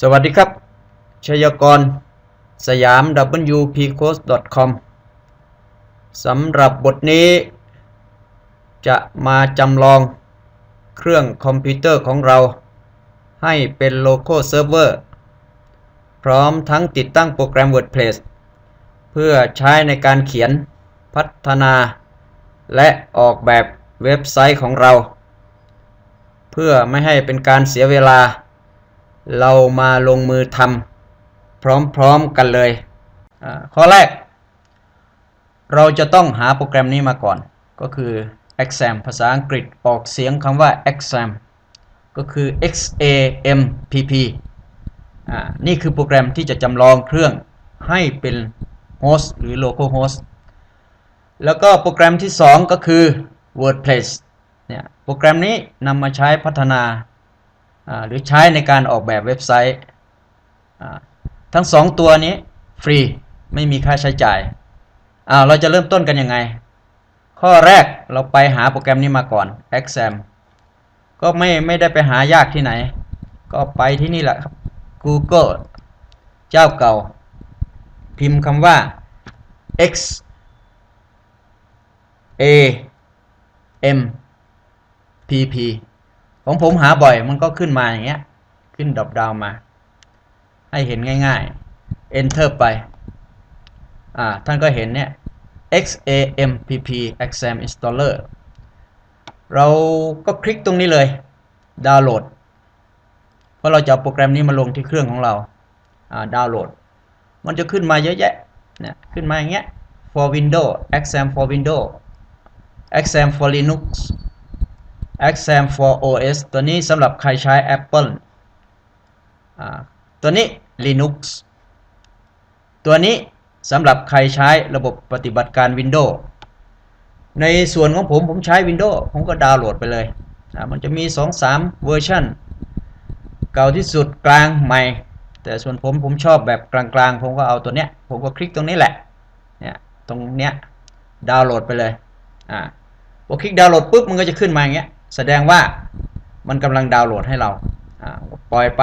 สวัสดีครับ ชยกร สยาม wpcourse.com สำหรับบทนี้ จะมาจำลองเครื่องคอมพิวเตอร์ของเรา ให้เป็นโลโก้เซิร์ฟเวอร์พร้อมทั้งติดตั้งโปรแกรม WordPress เพื่อใช้ในการเขียนพัฒนา และออกแบบเว็บไซต์ของเรา เพื่อไม่ให้เป็นการเสียเวลา เรามาลงมือทำพร้อมๆกันเลยข้อแรก เราจะต้องหาโปรแกรมนี้มาก่อน ก็คือ exam ภาษาอังกฤษออกเสียงคำว่า exam ก็คือ x a m p p อ่านี่คือโปรแกรมที่จะจำลองเครื่องให้เป็นโฮสต์หรือ local host แล้วก็โปรแกรมที่ 2 ก็คือ WordPress เนี่ย โปรแกรมนี้นำมาใช้พัฒนา หรือใช้ในการออกแบบเว็บไซต์ทั้ง 2 ตัวนี้ฟรีไม่มีค่าใช้จ่ายเราจะเริ่มต้นกันยังไง ข้อแรกเราไปหาโปรแกรมนี้มาก่อน Exam ก็ไม่ไม่ได้ไปหายากที่ไหน ก็ไปที่นี่แหละครับ Google เจ้าเก่า พิมพ์คำว่า X A M P P ของผมหาบ่อยมันก็ขึ้นมาอย่างเงี้ย ขึ้นดรอปดาวมา ให้เห็นง่ายๆ Enter ไป อ่า ท่านก็เห็นเนี่ย XAMPP Exam Installer เราก็คลิกตรงนี้เลย ดาวน์โหลด เพราะเราจะเอาโปรแกรมนี้มาลงที่เครื่องของเรา อ่า ดาวน์โหลด มันจะขึ้นมาเยอะแยะ เนี่ย ขึ้นมาอย่างเงี้ย for Windows Exam for Windows Exam for Linux Exam for OS ตัวนี้สำหรับใครใช้ Apple ตัวนี้ Linux ตัวนี้สำหรับใครใช้ระบบปฏิบัติการ Windows ในส่วนของผมผมใช้ Windows ผมก็ดาวน์โหลดไปเลย มันจะมี 2-3 เวอร์ชันเก่าที่สุดกลางใหม่ แต่ส่วนผมผมชอบแบบกลางๆ ผมก็เอาตัวเนี้ย ผมก็คลิกตรงนี้แหละ เนี่ยตรงเนี้ยดาวน์โหลดไปเลย อ่าพอคลิกดาวน์โหลดปุ๊บมันก็จะขึ้นมาอย่างเงี้ย แสดงว่ามันกำลังดาวน์โหลดให้เราปล่อยไป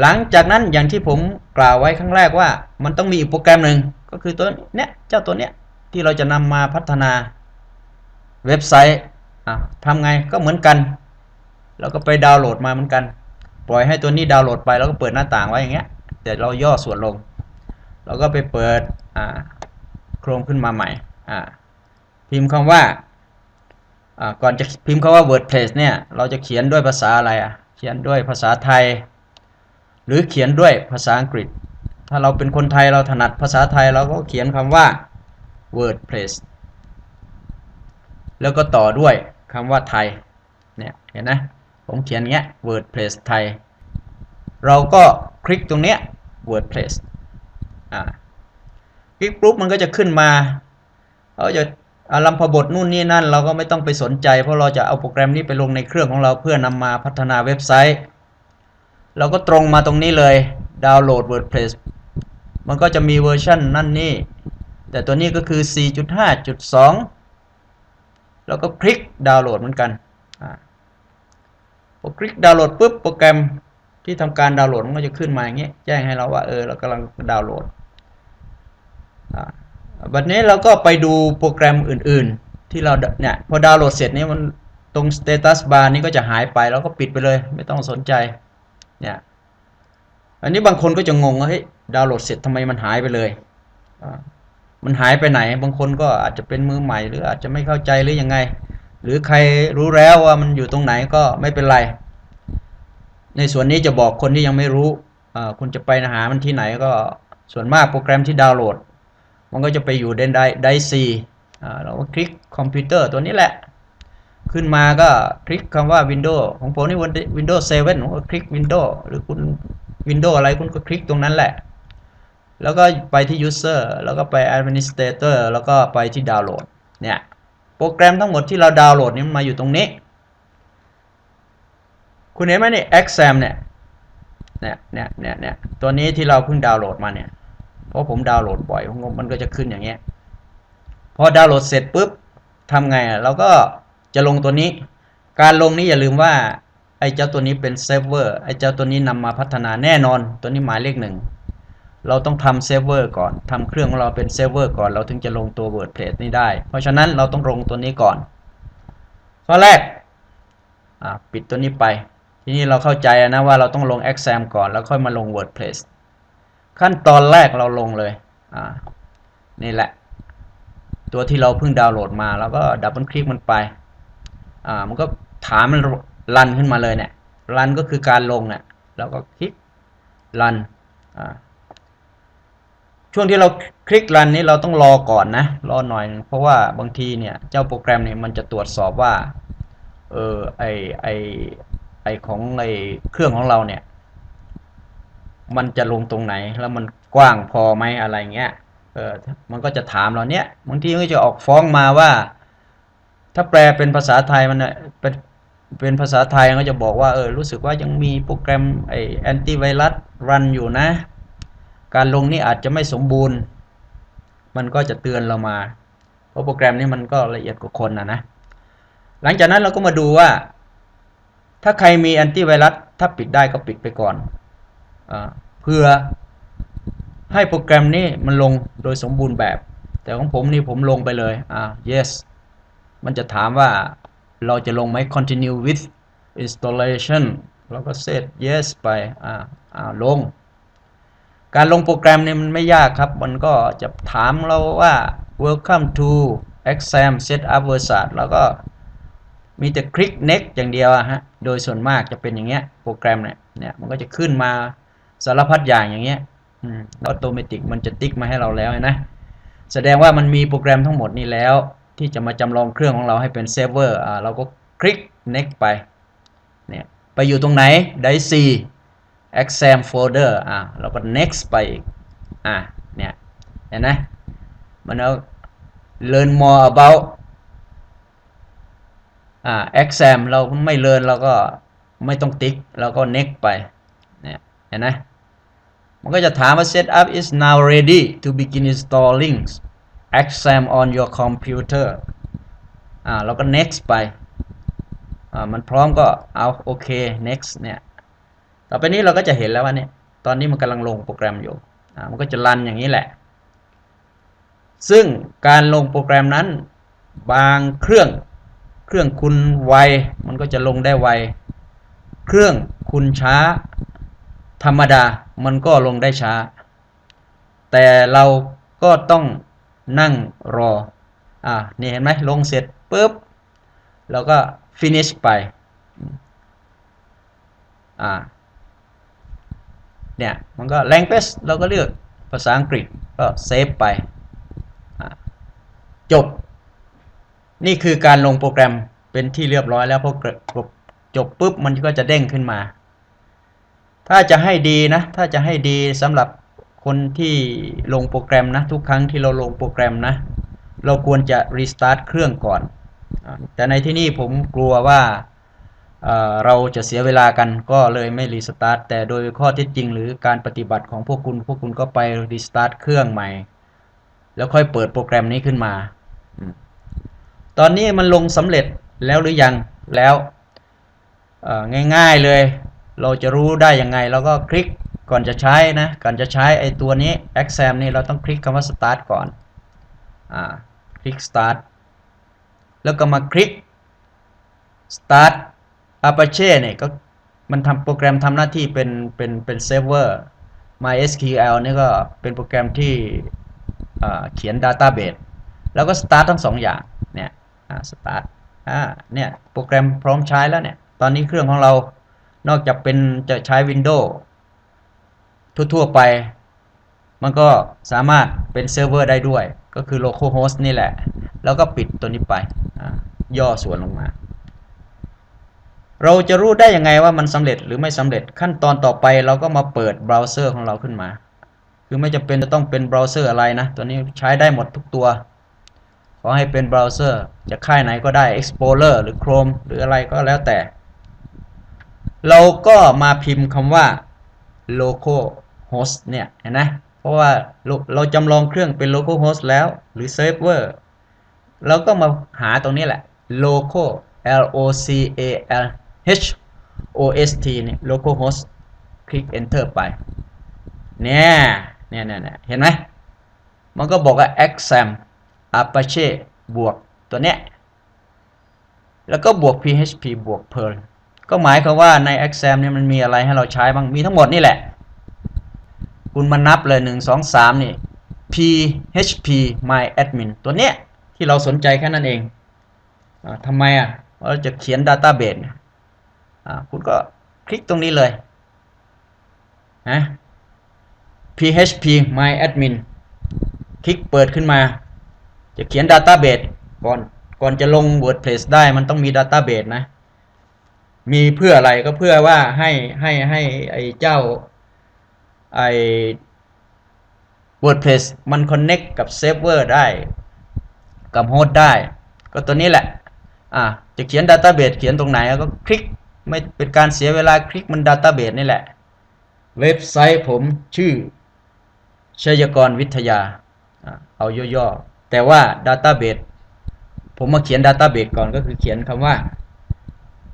หลังจากนั้นอย่างที่ผมกล่าวไว้ครั้งแรกว่ามันต้องมีอีกโปรแกรมหนึ่งก็คือตัวเนี้ยเจ้าตัวเนี้ยที่เราจะนำมาพัฒนาเว็บไซต์ทำไงก็เหมือนกันเราก็ไปดาวน์โหลดมาเหมือนกัน ปล่อยให้ตัวนี้ดาวน์โหลดไปแล้วก็เปิดหน้าต่างไว้อย่างเงี้ยแต่เราย่อส่วนลงเราก็ไปเปิดโครงขึ้นมาใหม่พิมพ์คำว่า ก่อนจะพิมพ์คำว่า WordPress เนี่ย เราจะเขียนด้วยภาษาอะไรอะ เขียนด้วยภาษาไทย หรือเขียนด้วยภาษาอังกฤษ ถ้าเราเป็นคนไทยเราถนัดภาษาไทยเราก็เขียนคำว่า WordPress แล้วก็ต่อด้วยคำว่าไทย เนี่ย เห็นนะผมเขียนเงี้ย WordPress ไทย เราก็คลิกตรงเนี้ย WordPress อ่าคลิกปุ๊บมันก็จะขึ้นมาเขาจะ อารัมพบทนู่นนี่นั่นเราก็ไม่ต้องไปสนใจ เพราะเราจะเอาโปรแกรมนี้ไปลงในเครื่องของเราเพื่อนำมาพัฒนาเว็บไซต์ เราก็ตรงมาตรงนี้เลยดาวน์โหลด WordPress มันก็จะมีเวอร์ชันนั่นนี่ แต่ตัวนี้ก็คือ 4.5.2 แล้วก็คลิกดาวน์โหลดเหมือนกันพอคลิกดาวน์โหลดปุ๊บโปรแกรมที่ทำการดาวน์โหลดมันก็จะขึ้นมาอย่างเงี้ยแจ้งให้เราว่าเออเรากำลังดาวน์โหลดอ่า บัดนี้เราก็ไปดูโปรแกรมอื่นๆ ที่เราเนี่ยพอดาวน์โหลดเสร็จนี้มันตรง status bar นี้ก็จะหายไปเราก็ปิดไปเลย ไม่ต้องสนใจเนี่ยอันนี้บางคนก็จะงงว่าเฮ้ยดาวน์โหลดเสร็จทำไมมันหายไปเลย มันหายไปไหน บางคนก็อาจจะเป็นมือใหม่ หรืออาจจะไม่เข้าใจหรือยังไง หรือใครรู้แล้วว่ามันอยู่ตรงไหนก็ไม่เป็นไร ในส่วนนี้จะบอกคนที่ยังไม่รู้คุณจะไปหามันที่ไหนก็ส่วนมากโปรแกรมที่ดาวน์โหลด มันก็จะไปอยู่ในไดไดซีเราก็คลิกคอมพิวเตอร์ตัวนี้แหละ ขึ้นมาก็คลิกคำว่า Windows ของผมนี่ Windows 7ผมก็คลิก Windows หรือคุณ Windows อะไรคุณก็คลิกตรงนั้นแหละ แล้วก็ไปที่ User แล้วก็ไป Administrator แล้วก็ไปที่ดาวน์โหลดเนี่ยโปรแกรมทั้งหมดที่เราดาวน์โหลดนี่มันมาอยู่ตรงนี้ คุณเห็นไหมนี่ Exam เนี่ยเนี่ยเนี่ยเนี่ยเนี่ยตัวนี้ที่เราเพิ่งดาวน์โหลดมาเนี่ย เพราะผมดาวน์โหลดบ่อยมันก็จะขึ้นอย่างเงี้ยพอดาวน์โหลดเสร็จปุ๊บทำไงอะเราก็จะลงตัวนี้ การลงนี้อย่าลืมว่าไอ้เจ้าตัวนี้เป็นเซิร์ฟเวอร์ไอ้เจ้าตัวนี้นำมาพัฒนาแน่นอน ตัวนี้หมายเลขหนึ่งเราต้องทำเซิร์ฟเวอร์ก่อนทำเครื่องของเราเป็นเซิร์ฟเวอร์ก่อนเราถึงจะลงตัว WordPress นี้ได้ เพราะฉะนั้นเราต้องลงตัวนี้ก่อน ข้อแรกปิดตัวนี้ไป ทีนี้เราเข้าใจนะว่าเราต้องลง Exam ก่อนแล้วค่อยมาลง WordPress ขั้นตอนแรกเราลงเลย อ่า นี่แหละ ตัวที่เราเพิ่งดาวน์โหลดมาแล้วก็ดับเบิลคลิกมันไป อ่า มันก็ถามมันรันขึ้นมาเลยเนี่ย รันก็คือการลงเนี่ย แล้วก็คลิกรัน อ่า ช่วงที่เราคลิกรันนี้เราต้องรอก่อนนะ รอหน่อย เพราะว่าบางทีเนี่ย เจ้าโปรแกรมเนี่ยมันจะตรวจสอบว่า เออ ไอ ไอ ไอของไอเครื่องของเราเนี่ย มันจะลงตรงไหน แล้วมันกว้างพอไหมอะไรเงี้ยเออมันก็จะถามเราเนี่ยบางทีก็จะออกฟ้องมาว่า ถ้าแปลเป็นภาษาไทยมันเป็นเป็นภาษาไทยก็จะบอกว่าเออรู้สึกว่ายังมีโปรแกรมไอแอนตี้ไวรัสรันอยู่นะ การลงนี่อาจจะไม่สมบูรณ์ มันก็จะเตือนเรามา เพราะโปรแกรมนี้มันก็ละเอียดกว่าคนนะนะหลังจากนั้นเราก็มาดูว่า ถ้าใครมีแอนตี้ไวรัสถ้าปิดได้ก็ปิดไปก่อน เพื่อให้โปรแกรมนี้มันลงโดยสมบูรณ์แบบ แต่ของผมนี่ผมลงไปเลยอ่า yes มันจะถามว่าเราจะลงไหม continue with installation เราก็ set yes ไปอ่าอ่าลง การลงโปรแกรมนี่มันไม่ยากครับ มันก็จะถามเราว่า welcome to exam setup wizard แล้วก็มีแต่คลิก next อย่างเดียวฮะ โดยส่วนมากจะเป็นอย่างเงี้ยโปรแกรมเนี่ย เนี่ย มันก็จะขึ้นมา สารพัดอย่างอย่างเงี้ยอืมออโตเมติกมันจะติ๊กมาให้เราแล้วนะ แสดงว่ามันมีโปรแกรมทั้งหมดนี้แล้ว ที่จะมาจำลองเครื่องของเราให้เป็นเซิร์ฟเวอร์อ่าเราก็คลิก next ไปเนี่ยไปอยู่ตรงไหน ได้ C exam folder อ่าเราก็ next ไปอีกอ่าเนี่ยเห็นไหมมันเอา learn more about อ่า exam เราไม่ learn เราก็ไม่ต้องติ๊ก เราก็ next ไป เนี่ยเห็นไหมมันก็จะถามว่า setup is now ready to begin installing exam on your computer อ่าเราก็ next ไปอ่ามันพร้อมก็เอาโอเค next เนี่ยต่อไปนี้เราก็จะเห็นแล้วว่าเนี่ยตอนนี้มันกำลังลงโปรแกรมอยู่อ่ามันก็จะรันอย่างนี้แหละ ซึ่งการลงโปรแกรมนั้นบางเครื่องเครื่องคุณไวมันก็จะลงได้ไว เครื่องคุณช้า ธรรมดามันก็ลงได้ช้า แต่เราก็ต้องนั่งรอ อ่านี่เห็นไหมลงเสร็จปุ๊บเราก็ finish ไป อ่า เนี่ย มันก็ language เราก็เลือกภาษาอังกฤษก็เซฟไป จบ นี่คือการลงโปรแกรมเป็นที่เรียบร้อยแล้วพอจบปุ๊บมันก็จะเด้งขึ้นมา ถ้าจะให้ดีนะ ถ้าจะให้ดีสำหรับคนที่ลงโปรแกรมนะ ทุกครั้งที่เราลงโปรแกรมนะ เราควรจะรีสตาร์ทเครื่องก่อน แต่ในที่นี่ผมกลัวว่าเเราจะเสียเวลากันก็เลยไม่รีสตาร์ทแต่โดยข้อเท็จจริง หรือการปฏิบัติของพวกคุณ พวกคุณก็ไปรีสตาร์ทเครื่องใหม่ แล้วค่อยเปิดโปรแกรมนี้ขึ้นมา ตอนนี้มันลงสำเร็จแล้วหรือยังแล้วง่ายๆเลย เราจะรู้ได้ยังไงเราก็คลิกก่อนจะใช้นะก่อนจะใช้ไอตัวนี้ exam นี่เราต้องคลิกคำว่า start ก่อนอ่าคลิก start แล้วก็มาคลิก start Apache เนี่ยก็มันทำโปรแกรมทำหน้าที่เป็นเป็นเป็นเซิร์ฟเวอร์ MySQL นี่ก็เป็นโปรแกรมที่เขียน Database แล้วก็ start ทั้งสองอย่างเนี่ย start อ่าเนี่ยโปรแกรมพร้อมใช้แล้วเนี่ย ตอนนี้เครื่องของเรา นอกจากเป็นจะใช้ Windows ทั่ว ๆ ไป มันก็สามารถเป็นเซิร์ฟเวอร์ได้ด้วย ก็คือ localhost นี่แหละ แล้วก็ปิดตัวนี้ไป ย่อส่วนลงมา เราจะรู้ได้ยังไงว่ามันสำเร็จหรือไม่สำเร็จขั้นตอนต่อไปเราก็มาเปิดเบราว์เซอร์ของเราขึ้นมา คือไม่จำเป็นจะต้องเป็นเบราว์เซอร์อะไรนะ ตัวนี้ใช้ได้หมดทุกตัว ขอให้เป็นเบราว์เซอร์จะค่ายไหนก็ได้ Explorer หรือ Chrome หรืออะไรก็แล้วแต่ เราก็มาพิมพ์คำว่า local host เนี่ยเห็นไหมเพราะว่าเราจำลองเครื่องเป็น local host แล้ว หรือ server เราก็มาหาตรงนี้แหละ local l o c a l h OST เนี่ย localhost คลิก enter ไป เนี่ยเนี่ยเนี่ยเนี่ยเห็นไหมมันก็บอกว่า exam apache บวกตัวเนี้ย แล้วก็บวก php บวก perl ก็หมายความว่าใน exam เนี่ยมันมีอะไรให้เราใช้บ้าง มีทั้งหมดนี่แหละ คุณมานับเลย 1 2 3 นี่ php my admin ตัวเนี้ยที่เราสนใจแค่นั้นเองอทำไมอะเราจะเขียน database เนี่ยอ่าคุณก็คลิกตรงนี้เลยนะ php my admin คลิกเปิดขึ้นมา จะเขียน database ก่อนก่อนจะลง WordPress ได้มันต้องมี database นะ มีเพื่ออะไรก็เพื่อว่าให้ให้ให้ไอ้เจ้าไอ้ WordPress มัน connect กับเซิร์ฟเวอร์ได้ กับโฮสต์ได้ ก็ตัวนี้แหละ อะจะเขียน database เขียนตรงไหนก็คลิก ไม่เป็นการเสียเวลาคลิกมัน database นี่แหละ เว็บไซต์ผมชื่อชัยกรวิทยา เอาย่อๆ แต่ว่า database ผมมาเขียน database ก่อนก็คือเขียนคำว่า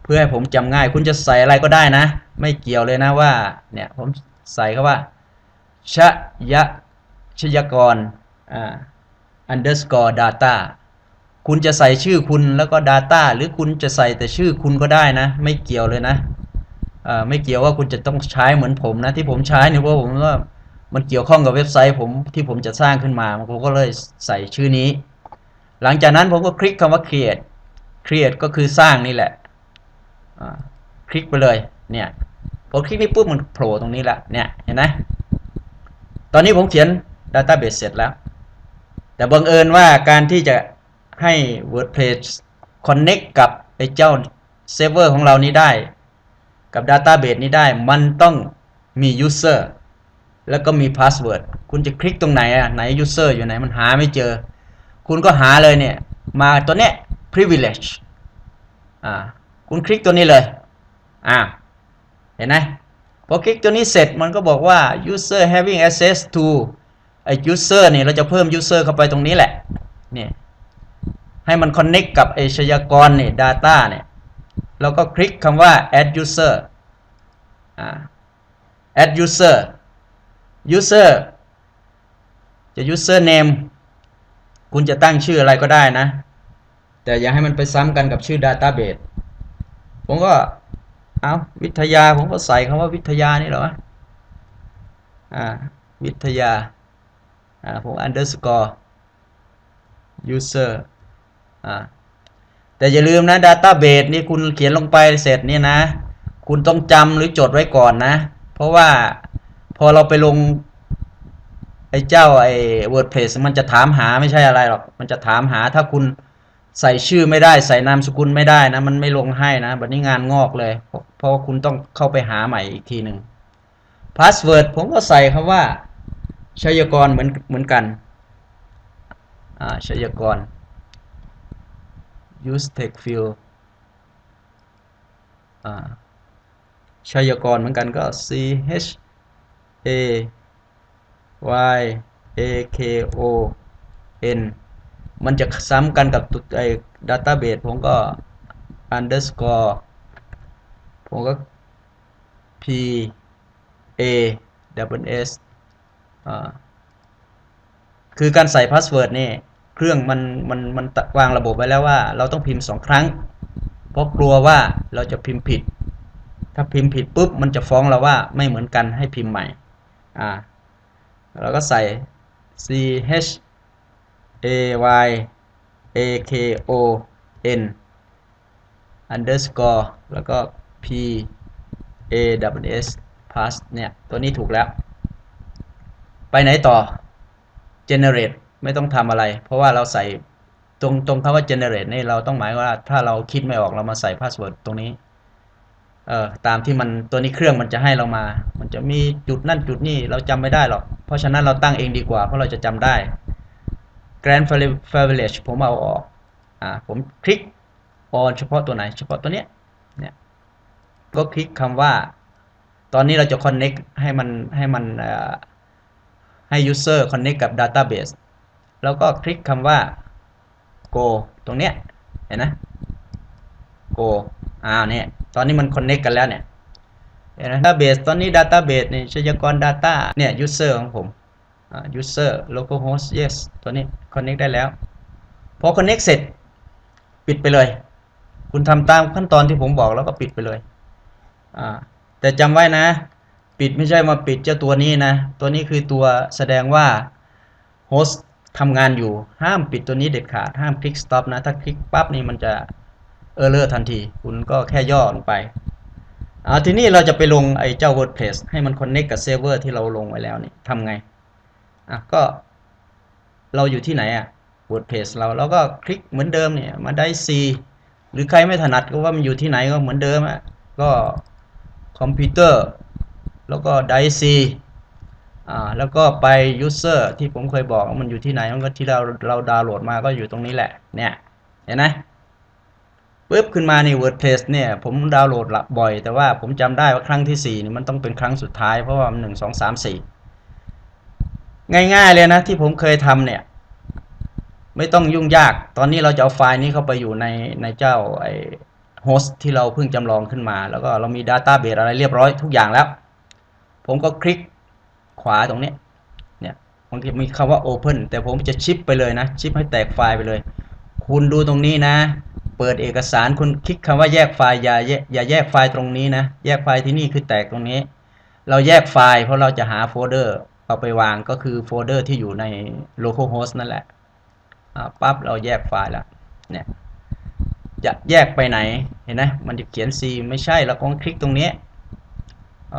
เพื่อให้ผมจำง่าย คุณจะใส่อะไรก็ได้นะ ไม่เกี่ยวเลยนะว่า เนี่ยผมใส่คำว่าชยะชยกรอ่า underscore data คุณจะใส่ชื่อคุณแล้วก็ data หรือคุณจะใส่แต่ชื่อคุณก็ได้นะ ไม่เกี่ยวเลยนะอ่าไม่เกี่ยวว่าคุณจะต้องใช้เหมือนผมนะ ที่ผมใช้เนี่ยเพราะผมว่ามันเกี่ยวข้องกับเว็บไซต์ผมที่ผมจะสร้างขึ้นมาผมก็เลยใส่ชื่อนี้ หลังจากนั้นผมก็คลิกคำว่า create create ก็คือสร้างนี่แหละ คลิกไปเลยเนี่ยพอคลิกนี้ปุ๊บมันโผล่ตรงนี้ละเนี่ยเห็นไหมตอนนี้ผมเขียน Database เสร็จแล้ว แต่บังเอิญว่าการที่จะให้ WordPress Connect กับไอ้เจ้าเซิร์ฟเวอร์ของเรานี้ได้ กับ Database นี้ได้มันต้องมี User แล้วก็มี Password คุณจะคลิกตรงไหนอะไหน User อยู่ไหนมันหาไม่เจอ คุณก็หาเลยเนี่ย มาตัวเนี้ย Privilege อ่า คุณคลิกตัวนี้เลยอ่าเห็นไหมพอคลิกตัวนี้เสร็จมันก็บอกว่า user having access to ไอ้ user เนี่ยเราจะเพิ่ม user เข้าไปตรงนี้แหละเนี่ยให้มัน connect กับไอ้ชยากรเนี่ย data เนี่ยเราก็คลิกคำว่า add user อ่า add user user จะ user name คุณจะตั้งชื่ออะไรก็ได้นะ แต่อย่าให้มันไปซ้ำกันกับชื่อ database ผมก็เอาวิทยาผมก็ใส่คำว่าวิทยานี่เหรอวะอ่าวิทยาอ่าผม underscore user อ่าแต่อย่าลืมนะ database นี่คุณเขียนลงไปเสร็จเนี่ยนะ คุณต้องจำหรือจดไว้ก่อนนะ เพราะว่าพอเราไปลงไอ้เจ้าไอ้ WordPress มันจะถามหาไม่ใช่อะไรหรอก มันจะถามหาถ้าคุณ ใส่ชื่อไม่ได้ใส่นามสกุลไม่ได้นะ มันไม่ลงให้นะแบบนี้งานงอกเลย เพราะว่าคุณต้องเข้าไปหาใหม่อีกทีหนึ่งพาสเวิร์ดผมก็ใส่คำว่าชัยกรเหมือนเหมือนกันอ่าชัยกร use text field อ่าชัยกรเหมือนกันก็ c h a y a k o n มันจะซ้ำกันกับตัวไอ้ database ผมก็ underscore ผมก็ p a w s อ่าคือการใส่พาสเวิร์ดนี่เครื่องมันมันมันวางระบบไว้แล้วว่า เราต้องพิมพ์สองครั้ง เพราะกลัวว่าเราจะพิมพ์ผิด ถ้าพิมพ์ผิดปุ๊บมันจะฟ้องเราว่าไม่เหมือนกันให้พิมพ์ใหม่ อ่าเราก็ใส่ c h a y a k o n underscore แล้วก็ p a w s pass เนี่ย ตัวนี้ถูกแล้ว ไปไหนต่อ generate ไม่ต้องทำอะไร เพราะว่าเราใส่ตรงตรงคำว่า generate นี่เราต้องหมายว่าถ้าเราคิดไม่ออกเรามาใส่ password ตรงนี้ เอ่อ ตามที่มันตัวนี้เครื่องมันจะให้เรามา มันจะมีจุดนั่นจุดนี่เราจำไม่ได้หรอก เพราะฉะนั้นเราตั้งเองดีกว่า เพราะเราจะจำได้ Grand Privilege ผมเอาออกอ่าผมคลิก on เฉพาะตัวไหน เฉพาะตัวเนี้ยเนี่ยก็คลิกคำว่า ตอนนี้เราจะ connect ให้มันให้มันให้ user connect กับ database แล้วก็คลิกคำว่า go ตรงเนี้ยเห็นนะ go อ่าเนี่ยตอนนี้มัน connect กันแล้วเนี่ยเห็นไหม database ตอนนี้ database เนี่ยชยากร data เนี่ย user ของผม user localhost yes ตัวนี้ connect ได้แล้วพอ connect เสร็จปิดไปเลย คุณทำตามขั้นตอนที่ผมบอกแล้วก็ปิดไปเลยแต่จำไว้นะ ปิดไม่ใช่มาปิดเจ้าตัวนี้นะ ตัวนี้คือตัวแสดงว่าโฮสต์ทำงานอยู่ห้ามปิดตัวนี้เด็ดขาด ห้ามคลิก stop นะ ถ้าคลิกปั๊บนี่มันจะเออร์เลอร์ทันที คุณก็แค่ย่อลงไปอาทีนี้เราจะไปลงไอ้เจ้า WordPress ให้มัน connect กับเซิร์ฟเวอร์ที่เราลงไว้แล้วนี่ทำไง อะก็เราอยู่ที่ไหนอะ WordPress เราเราก็คลิกเหมือนเดิมเนี่ยมาได้ C หรือใครไม่ถนัดก็ว่ามันอยู่ที่ไหนก็เหมือนเดิมอะก็คอมพิวเตอร์ แล้วก็ได้ C อ่าแล้วก็ไป user ที่ผมเคยบอกว่ามันอยู่ที่ไหนมันก็ที่เราเราดาวน์โหลดมาก็อยู่ตรงนี้แหละเนี่ยเห็นไหมปุ๊บขึ้นมาใน WordPress เนี่ยผมดาวน์โหลดบ่อย แต่ว่าผมจำได้ว่าครั้งที่4นี่มันต้องเป็นครั้งสุดท้ายเพราะว่ามันหนึ่งสองสามสี่ ง่ายๆเลยนะที่ผมเคยทำเนี่ย ไม่ต้องยุ่งยาก ตอนนี้เราจะเอาไฟล์นี้เข้าไปอยู่ในในเจ้าไอโฮสต์ที่เราเพิ่งจำลองขึ้นมา แล้วก็เรามี Database อะไรเรียบร้อยทุกอย่างแล้ว ผมก็คลิกขวาตรงนี้เนี่ยบางทีมีคำว่า Open แต่ผมจะชิปไปเลยนะชิปให้แตกไฟล์ไปเลย คุณดูตรงนี้นะ เปิดเอกสารคุณคลิกคำว่าแยกไฟล์อย่าแยกอย่าแยกไฟล์ตรงนี้นะ แยกไฟล์ที่นี่คือแตกตรงนี้ เราแยกไฟล์เพราะเราจะหาโฟลเดอร์ เอาไปวางก็คือโฟลเดอร์ที่อยู่ใน localhost นั่นแหละอ่าปั๊บเราแยกไฟล์แล้วเนี่ยจะแยกไปไหนเห็นไหมมันจะเขียน C ไม่ใช่เราก็คลิกตรงนี้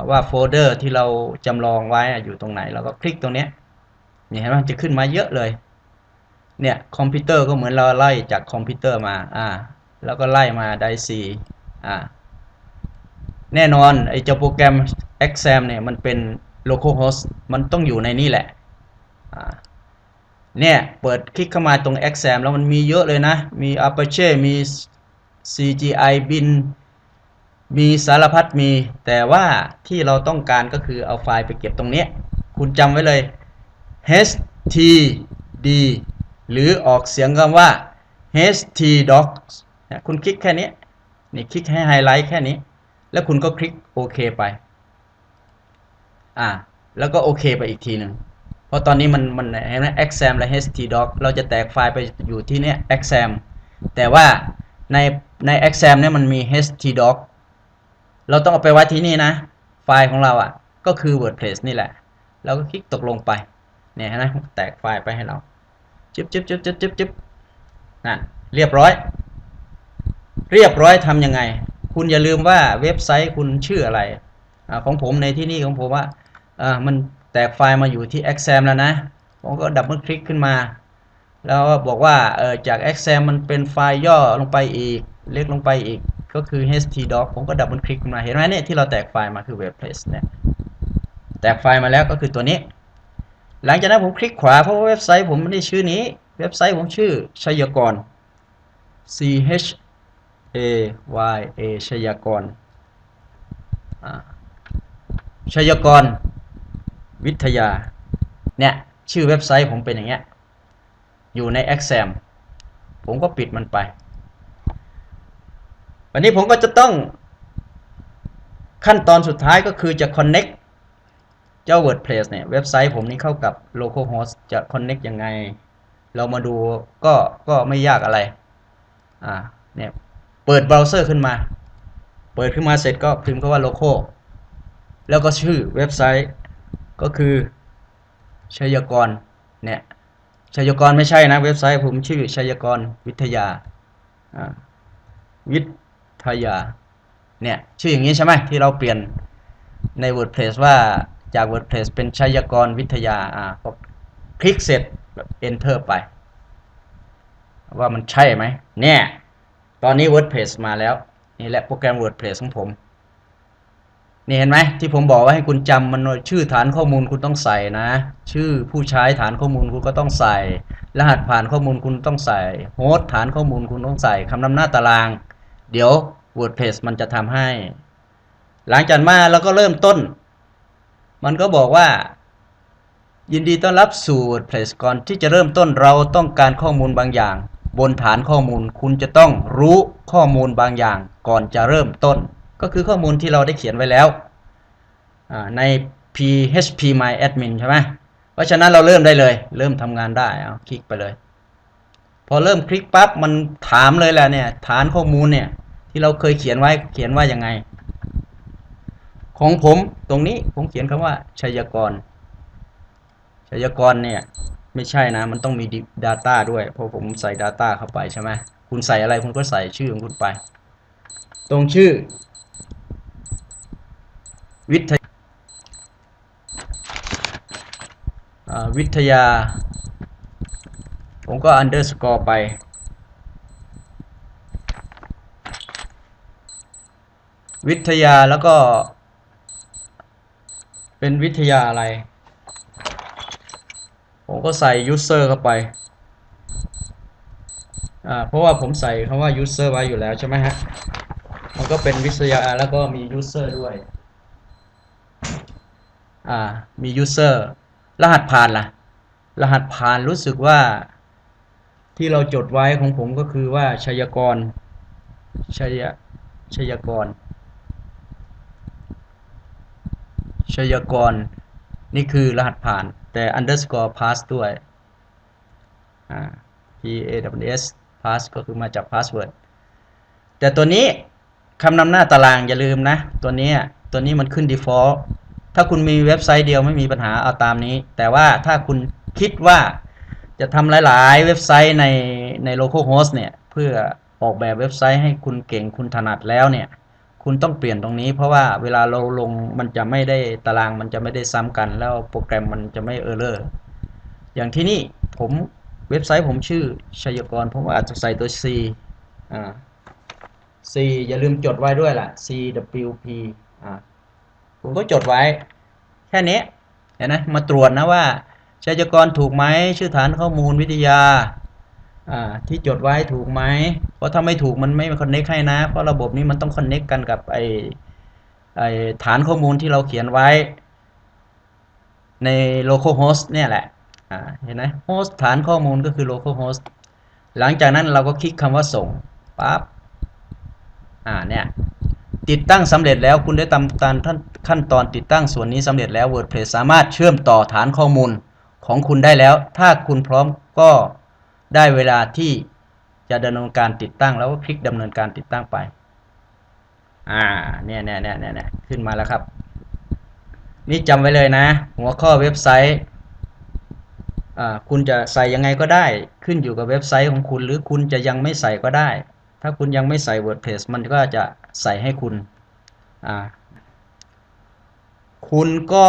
ว่าโฟลเดอร์ที่เราจำลองไว้อยู่ตรงไหนเราก็คลิกตรงนี้ยนี่เห็นไหมมันจะขึ้นมาเยอะเลยเนี่ยคอมพิวเตอร์ก็เหมือนเราไล่จากคอมพิวเตอร์มาอ่าแล้วก็ไล่มาได้ C อ่าแน่นอนไอ้เจ้าโปรแกรม exam เนี่ยมันเป็น localhost มันต้องอยู่ในนี่แหละเนี่ย เปิดคลิกเข้ามาตรง exam แล้วมันมีเยอะเลยนะ มี Apache มี CGI bin มีสารพัดมี แต่ว่าที่เราต้องการก็คือเอาไฟล์ไปเก็บตรงนี้ คุณจำไว้เลย htd หรือออกเสียงคำว่า htdocs คุณคลิกแค่นี้ นี่คลิกให้ไฮไลท์แค่นี้ แล้วคุณก็คลิกโอเคไป อ่า แล้วก็โอเคไปอีกทีหนึ่งเพราะตอนนี้มันมันเห็นไหม exam และ htdoc เราจะแตกไฟล์ไปอยู่ที่เนี้ย exam แต่ว่าในใน exam เนี่ยมันมี htdoc เราต้องเอาไปไว้ที่นี่นะ ไฟล์ของเราอะ ก็คือ wordpress นี่แหละ เราก็คลิกตกลงไป เนี่ยเห็นไหมแตกไฟล์ไปให้เราจึ๊บจึ๊บจึ๊บจึ๊บจึ๊บจึ๊บนั่นเรียบร้อย เรียบร้อยทำยังไง คุณอย่าลืมว่าเว็บไซต์คุณชื่ออะไรอาของผมในที่นี่ของผมว่า อ่ามันแตกไฟล์มาอยู่ที่ exam แล้วนะ ผมก็ดับเบิลคลิกขึ้นมา แล้วบอกว่าเออจาก exam มันเป็นไฟล์ย่อลงไปอีก เล็กลงไปอีก ก็คือ htdoc ผมก็ดับเบิลคลิกขึ้นมา เห็นไหมเนี่ยที่เราแตกไฟล์มาคือ webplace เนี่ยแตกไฟล์มาแล้วก็คือตัวนี้ หลังจากนั้นผมคลิกขวาเพราะว่าเว็บไซต์ผมไม่ได้ชื่อนี้ เว็บไซต์ผมชื่อชัยกร C H A Y A ชัยกรอ่าชัยกร วิทยา เนี่ย ชื่อเว็บไซต์ผมเป็นอย่างเงี้ย อยู่ใน Exam ผมก็ปิดมันไป วันนี้ผมก็จะต้อง ขั้นตอนสุดท้ายก็คือจะ connect เจ้า WordPress เนี่ย เว็บไซต์ผมนี่เข้ากับ localhost จะ connect ยังไง เรามาดูก็ก็ไม่ยากอะไร อ่า เนี่ย เปิดเบราว์เซอร์ขึ้นมา เปิดขึ้นมาเสร็จก็พิมพ์คำว่า local แล้วก็ชื่อเว็บไซต์ ก็คือชัยกรเนี่ยชัยกรไม่ใช่นะเว็บไซต์ผมชื่อชัยกรวิทยาวิทยาเนี่ยชื่ออย่างนี้ใช่ไหมที่เราเปลี่ยนใน WordPress ว่าจาก WordPress เป็นชัยกรวิทยาอ่าก็คลิกเสร็จแบบ Enter ไป ว่ามันใช่ไหมเนี่ยตอนนี้ WordPress มาแล้ว นี่แหละโปรแกรม WordPress ของผม นี่เห็นไหมที่ผมบอกว่าให้คุณจำมันชื่อฐานข้อมูลคุณต้องใส่นะ ชื่อผู้ใช้ฐานข้อมูลคุณก็ต้องใส่ รหัสผ่านข้อมูลคุณต้องใส่โฮสต์ฐานข้อมูลคุณต้องใส่คำนำหน้าตาราง เดี๋ยว WordPress มันจะทำให้ หลังจากมาเราก็เริ่มต้น มันก็บอกว่า ยินดีต้อนรับสู่ WordPress ก่อนที่จะเริ่มต้นเราต้องการข้อมูลบางอย่าง บนฐานข้อมูลคุณจะต้องรู้ข้อมูลบางอย่างก่อนจะเริ่มต้น ก็คือข้อมูลที่เราได้เขียนไว้แล้วใน php my admin ใช่ไหมเพราะฉะนั้นเราเริ่มได้เลย เริ่มทำงานได้เอาคลิกไปเลย พอเริ่มคลิกปั๊บมันถามเลยแหละเนี่ย ฐานข้อมูลเนี่ย ที่เราเคยเขียนไว้เขียนว่ายังไง ของผมตรงนี้ผมเขียนคำว่าชัยกรชัยกรเนี่ยไม่ใช่นะ มันต้องมี Data ด้วย เพราะผมใส่ Data เข้าไปใช่ไหมคุณใส่อะไรคุณก็ใส่ชื่อของคุณไป ตรงชื่อ วิทยาวิทยา ผมก็ underscore ไป วิทยาแล้วก็ เป็นวิทยาอะไร ผมก็ใส่ user เข้าไป อ่า เพราะว่าผมใส่คำว่า user ไว้อยู่แล้วใช่ไหมฮะ มันก็เป็นวิทยาแล้วก็มี user ด้วย อ่ามี user รหัสผ่านล่ะ รหัสผ่านรู้สึกว่าที่เราจดไว้ของผมก็คือว่าชัยกรชัยชัยกรชัยกร นี่คือรหัสผ่านแต่ underscore pass ด้วยอ่า p a w s pass ก็คือมาจาก password แต่ตัวนี้คำนำหน้าตารางอย่าลืมนะ ตัวนี้ตัวนี้มันขึ้น default ถ้าคุณมีเว็บไซต์เดียวไม่มีปัญหาเอาตามนี้ แต่ว่าถ้าคุณคิดว่าจะทำหลาย ๆ เว็บไซต์ในใน local host เนี่ย เพื่อออกแบบเว็บไซต์ให้คุณเก่งคุณถนัดแล้วเนี่ย คุณต้องเปลี่ยนตรงนี้ เพราะว่าเวลาเราลงมันจะไม่ได้ตารางมันจะไม่ได้ซ้ำกัน แล้วโปรแกรมมันจะไม่เออร์เลอร์อย่างที่นี่ผมเว็บไซต์ผมชื่อชัยกร ผมอาจจะใส่ตัว C อ่า C อย่าลืมจดไว้ด้วยล่ะ CWP อ่า ผมก็จดไว้ แค่นี้เห็นไหมมาตรวจนะว่าชัยกรถูกไหมชื่อฐานข้อมูลวิทยาที่จดไว้ถูกไหมเพราะถ้าไม่ถูกมันไม่คอนเน็กให้นะ เพราะระบบนี้มันต้องคอนเน็กกันกับไอไอฐานข้อมูลที่เราเขียนไว้ ใน localhost เนี่ยแหละเห็นไหม host ฐานข้อมูลก็คือ localhost หลังจากนั้นเราก็คลิกคำว่าส่งปั๊บอ่าเนี่ย ติดตั้งสำเร็จแล้วคุณได้ทำตามขั้นตอนติดตั้งส่วนนี้สำเร็จแล้ว WordPress สามารถเชื่อมต่อฐานข้อมูลของคุณได้แล้ว ถ้าคุณพร้อมก็ได้เวลาที่จะดำเนินการติดตั้งแล้วก็คลิกดำเนินการติดตั้งไป อ่า เนี่ยเนี่ยเนี่ยเนี่ยขึ้นมาแล้วครับ นี่จำไว้เลยนะ หัวข้อเว็บไซต์อ่าคุณจะใส่ยังไงก็ได้ขึ้นอยู่กับเว็บไซต์ของคุณ หรือคุณจะยังไม่ใส่ก็ได้ ถ้าคุณยังไม่ใส่ WordPress มันก็จะ ใส่ให้คุณ อ่า คุณก็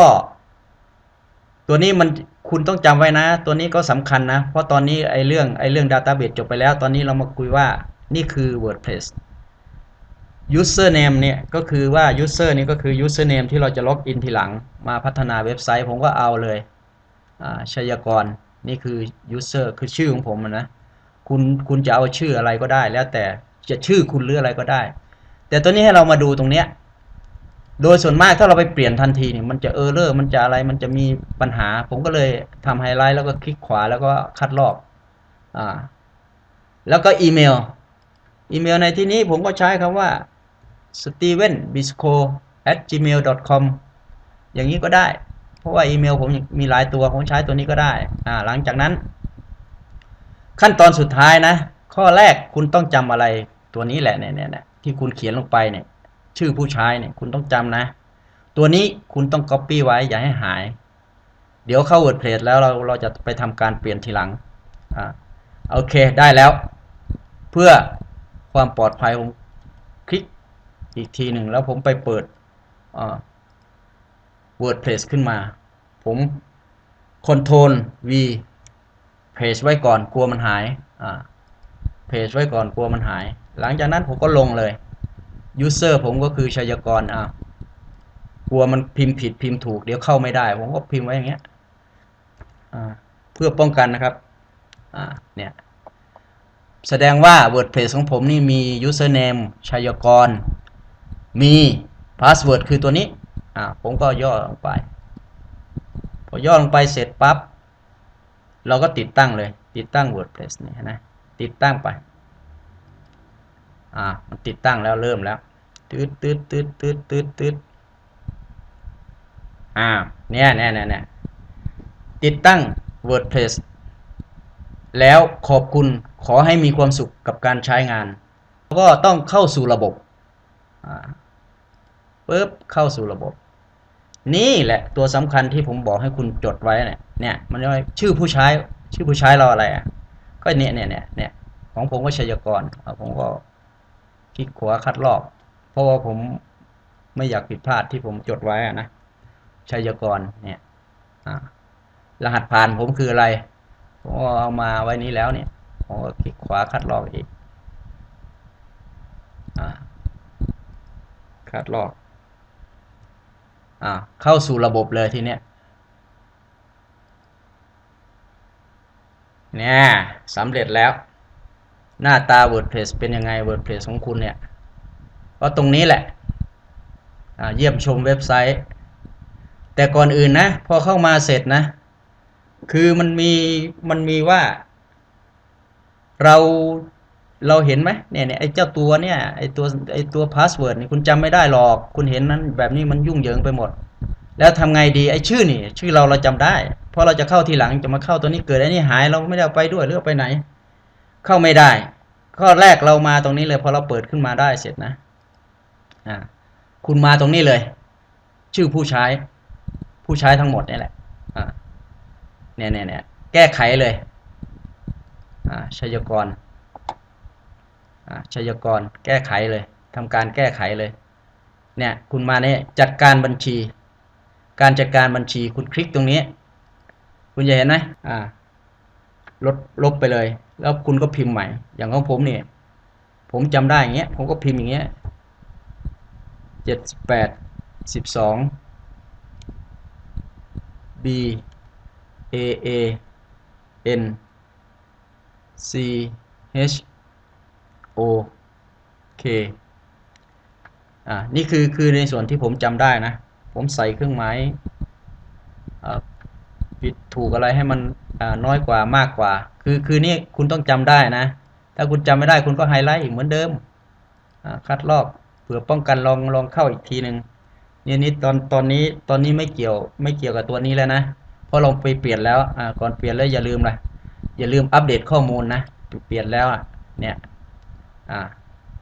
ตัวนี้มันคุณต้องจำไว้นะ ตัวนี้ก็สำคัญนะ เพราะตอนนี้ไอ้เรื่องไอ้เรื่อง Database จบไปแล้ว ตอนนี้เรามาคุยว่านี่คือ WordPress username เนี่ยก็คือว่า user นี่ก็คือ username ที่เราจะล็อกอินทีหลัง มาพัฒนาเว็บไซต์ผมก็เอาเลยชัยกรนี่คือ user คือชื่อของผมนะ คุณคุณจะเอาชื่ออะไรก็ได้ แล้วแต่จะชื่อคุณหรืออะไรก็ได้ แต่ตัวนี้ให้เรามาดูตรงเนี้ย โดยส่วนมากถ้าเราไปเปลี่ยนทันทีเนี่ยมันจะเออร์เลอร์มันจะอะไรมันจะมีปัญหา ผมก็เลยทำไฮไลท์แล้วก็คลิกขวาแล้วก็คัดลอกอ่าแล้วก็อีเมล อีเมลในที่นี้ผมก็ใช้คำว่า steven bisco at gmail com อย่างนี้ก็ได้ เพราะว่าอีเมลผมมีหลายตัว ผมใช้ตัวนี้ก็ได้ อ่า หลังจากนั้น ขั้นตอนสุดท้ายนะ ข้อแรกคุณต้องจำอะไรตัวนี้แหละเนี่ยเนี่ย ที่คุณเขียนลงไปเนี่ย ชื่อผู้ใช้เนี่ยคุณต้องจำนะ ตัวนี้คุณต้อง Copy ไว้อย่าให้หาย เดี๋ยวเข้า WordPress แล้วเราเราจะไปทำการเปลี่ยนทีหลังอ่าโอเคได้แล้ว เพื่อความปลอดภัยผมคลิกอีกทีหนึ่งแล้วผมไปเปิดอ่า WordPress ขึ้นมา ผม Ctrl V เพจไว้ก่อนกลัวมันหายอ่าเพจไว้ก่อนกลัวมันหาย หลังจากนั้นผมก็ลงเลย user ผมก็คือชัยกรอะกลัวมันพิมพ์ผิดพิมพ์ถูกเดี๋ยวเข้าไม่ได้ ผมก็พิมพ์ไว้อย่างเงี้ยอ่าเพื่อป้องกันนะครับอ่าเนี่ยแสดงว่า WordPress ของผมนี่มี username ชัยกร มี password คือตัวนี้อ่าผมก็ย่อลงไป พอย่อลงไปเสร็จปั๊บ เราก็ติดตั้งเลย ติดตั้ง WordPress นี่นะ ติดตั้งไป อ่ามันติดตั้งแล้วเริ่มแล้วตืดตืดตืดตืดตืดตืดอ่าเนี่ยเนี่ยเนี่ยเนี่ยติดตั้ง WordPress แล้วขอบคุณขอให้มีความสุขกับการใช้งาน ก็ต้องเข้าสู่ระบบอ่าปุ๊บเข้าสู่ระบบ นี่แหละตัวสำคัญที่ผมบอกให้คุณจดไว้เนี่ยเนี่ยมันเรียกว่าชื่อผู้ใช้ชื่อผู้ใช้เราอะไรอะก็เนี่ยเนี่ยเนี่ยเนี่ยของผมก็ชัยกรผมก็ คลิกขวาคัดลอกเพราะว่าผมไม่อยากผิดพลาดที่ผมจดไว้อะนะชัยกรเนี่ยรหัสผ่านผมคืออะไรผมก็เอามาไว้นี้แล้วเนี่ยผมก็คลิกขวาคัดลอกอีกอคัดลอกอ่าเข้าสู่ระบบเลยทีเนี้ยเนี่ยสำเร็จแล้ว หน้าตา WordPress เป็นยังไง WordPress ของคุณเนี่ยก็ตรงนี้แหละเยี่ยมชมเว็บไซต์ แต่ก่อนอื่นนะ พอเข้ามาเสร็จนะ คือมันมีมันมีว่า เราเราเห็นไหมเนี่ยเนี่ยไอ้เจ้าตัวเนี่ยไอ้ตัวไอ้ตัวพาสเวิร์ดนี่คุณจำไม่ได้หรอก คุณเห็นนั้นแบบนี้มันยุ่งเหยิงไปหมด แล้วทำไงดีไอ้ชื่อนี่ ชื่อเราเราจำได้ เพราะเราจะเข้าทีหลังจะมาเข้าตัวนี้เกิดไอ้นี่หายเราไม่ได้ไปด้วยหรือไปไหน เข้าไม่ได้ ข้อแรกเรามาตรงนี้เลยพอเราเปิดขึ้นมาได้เสร็จนะอ่าคุณมาตรงนี้เลย ชื่อผู้ใช้ ผู้ใช้ทั้งหมดนี่แหละอ่าเนี่ยเนี่ยเนี่ยแก้ไขเลยอ่าชัยกรอ่าชัยกรแก้ไขเลยทำการแก้ไขเลยเนี่ยคุณมาเนี่ยจัดการบัญชี การจัดการบัญชีคุณคลิกตรงนี้ คุณจะเห็นไหมอ่า ลบลบไปเลย แล้วคุณก็พิมพ์ใหม่ อย่างของผมเนี่ย ผมจำได้อย่างเงี้ย ผมก็พิมพ์อย่างเงี้ยเจ็ดแปดสิบสอง B A A N C H O K อ่า นี่คือคือในส่วนที่ผมจำได้นะ ผมใส่เครื่องหมายอ่าผิดถูกอะไรให้มัน น้อยกว่ามากกว่า คือคือนี่คุณต้องจำได้นะ ถ้าคุณจำไม่ได้คุณก็ไฮไลท์เหมือนเดิมคัดลอกเผื่อป้องกันลองลองเข้าอีกทีหนึ่งเนี่ยนี่ตอนตอนนี้ตอนนี้ไม่เกี่ยวไม่เกี่ยวกับตัวนี้แล้วนะเพราะเราไปเปลี่ยนแล้วอ่าก่อนเปลี่ยนแล้วอย่าลืมนะอย่าลืมอัปเดตข้อมูลนะเปลี่ยนแล้วอะเนี่ยอ่า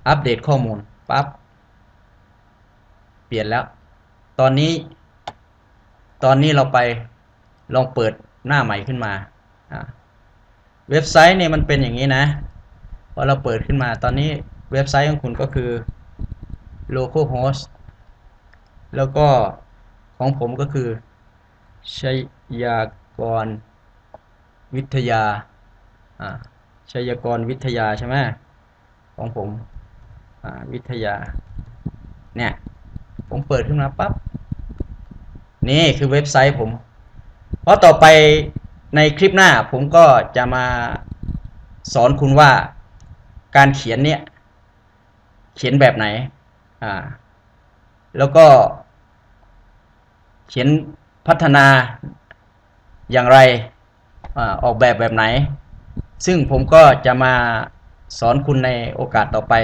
อัปเดตข้อมูลปั๊บเปลี่ยนแล้ว ตอนนี้ ตอนนี้เราไปลองเปิด หน้าใหม่ขึ้นมา เว็บไซต์เนี่ยมันเป็นอย่างนี้นะพอเราเปิดขึ้นมาตอนนี้เว็บไซต์ของคุณก็คือ localhost แล้วก็ของผมก็คือชัยากรวิทยาอ่าชัยกรวิทยาใช่ไหมของผมวิทยา เนี่ย ผมเปิดขึ้นมาปั๊บ นี่คือเว็บไซต์ผม เพราะต่อไปในคลิปหน้าผมก็จะมาสอนคุณว่าการเขียนเนี่ย เขียนแบบไหน อ่า แล้วก็ เขียนพัฒนาอย่างไรอาออกแบบแบบไหน ซึ่งผมก็จะมาสอนคุณในโอกาสต่อไป